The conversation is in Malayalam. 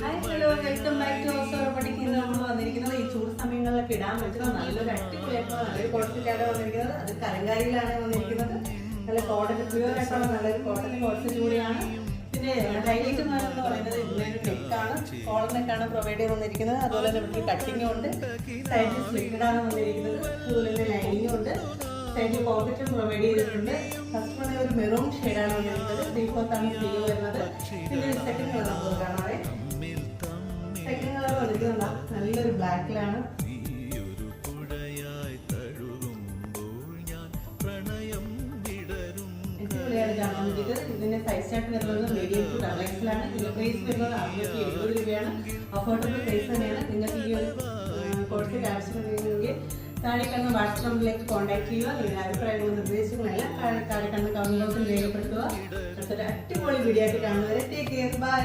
ഹായ് ഹലോ നമ്മൾ വന്നിരിക്കുന്നത് ഈ ഇടാൻ പറ്റുന്ന വന്നിരിക്കുന്നത്. അത് വന്നിരിക്കുന്നത്. നല്ല പിന്നെ ഹൈലൈറ്റ് പറയുന്നത് കോളർ നെക്കാണ്. പ്രൊവൈഡ് അതുപോലെ തന്നെ കട്ടിങ്ങും ഉണ്ട്. സൈഡിൽ സ്ലിറ്റഡാണ് വന്നിരിക്കുന്നത്. അതുപോലെ തന്നെ ഉണ്ട്. സൈഡിൽ പോക്കറ്റും പ്രൊവൈഡ് ചെയ്തിട്ടുണ്ട്. ഫസ്റ്റ് ഒരു മെറൂൺ ഷെയ്ഡാണ് വന്നിരിക്കുന്നത്. ത്രീ ഫോർത്ത് ആണ് സ്ലീവ് വരുന്നത്. പിന്നെ സെക്കൻഡ് കളർ നമുക്ക് കാണാവേ ബ്ലാക്കിലാണ് ഇതിന്റെ സൈസ് വരുന്നത് മീഡിയം ടു ഡബിൾ എക്സിലാണ് ഇതിന്റെ പ്രൈസ് വരുന്നത് അറുന്നൂറ്റി എഴുപത് രൂപയാണ്. അഫോർഡബിൾ പ്രൈസ് തന്നെയാണ്. നിങ്ങൾക്ക് ഈ ഒരു കോഴ്സിൽ ആവശ്യമുണ്ടെങ്കിൽ താഴെ വാട്സ്ആപ്പ് നമ്പറിലേക്ക് കോൺടാക്ട് ചെയ്യുക. നിങ്ങളുടെ അഭിപ്രായങ്ങളും നിർദ്ദേശങ്ങളെല്ലാം താഴെ താഴെ കാണുന്ന കമന്റ് ബോക്സിൽ രേഖപ്പെടുത്തുക. അടുത്തൊരു അടിപൊളി വീഡിയോ ആയിട്ട് കാണുന്നവരെ ടേക്ക് കെയർ ബൈ